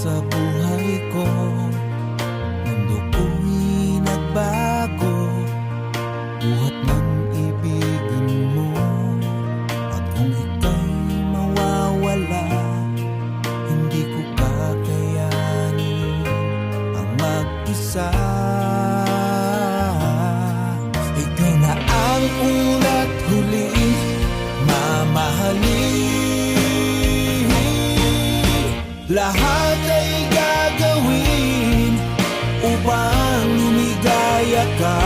sa buhay ko. Mundo ko'y nagbago. Buhat ng ibigin mo. At kung ika'y mawawala Hindi ko kakayanin Ang mag-isa. Ika'y na ang una't huli. Lahat ay gagawin upang lumigaya ka.